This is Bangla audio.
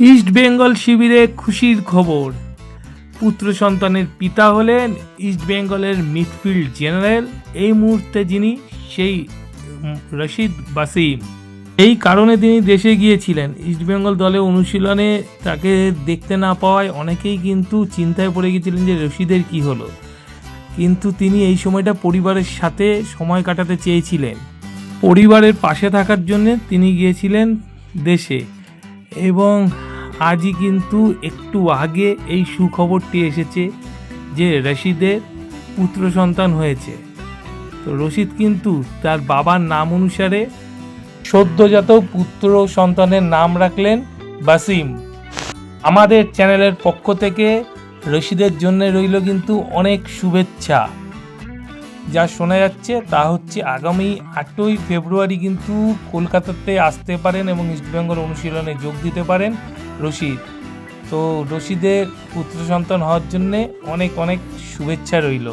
ইস্ট বেঙ্গল শিবিরে খুশির খবর। পুত্র সন্তানের পিতা হলেন ইস্ট বেঙ্গলের মিডফিল্ড জেনারেল এই মুহূর্তে যিনি সেই রশিদ বাসিম। এই কারণে তিনি দেশে গিয়েছিলেন। ইস্ট বেঙ্গল দলে অনুশীলনে তাকে দেখতে না পাওয়ায় অনেকেই কিন্তু চিন্তায় পড়ে গিয়েছিলেন যে রশিদের কি হলো। কিন্তু তিনি এই সময়টা পরিবারের সাথে সময় কাটাতে চেয়েছিলেন। পরিবারের পাশে থাকার জন্য তিনি গিয়েছিলেন দেশে। এবং আজই কিন্তু একটু আগে এই সুখবরটি এসেছে যে রশিদের পুত্র সন্তান হয়েছে। তো রশিদ কিন্তু তার বাবার নাম অনুসারে সদ্যজাত পুত্র সন্তানের নাম রাখলেন বাসিম। আমাদের চ্যানেলের পক্ষ থেকে রশিদের জন্য রইল কিন্তু অনেক শুভেচ্ছা। যা শোনা যাচ্ছে তা হচ্ছে আগামী আটই ফেব্রুয়ারি কিন্তু কলকাতাতে আসতে পারেন এবং ইস্টবেঙ্গল অনুশীলনে যোগ দিতে পারেন। রশিদ। তো রশিদের পুত্র সন্তান হওয়ার জন্যে অনেক অনেক শুভেচ্ছা রইল।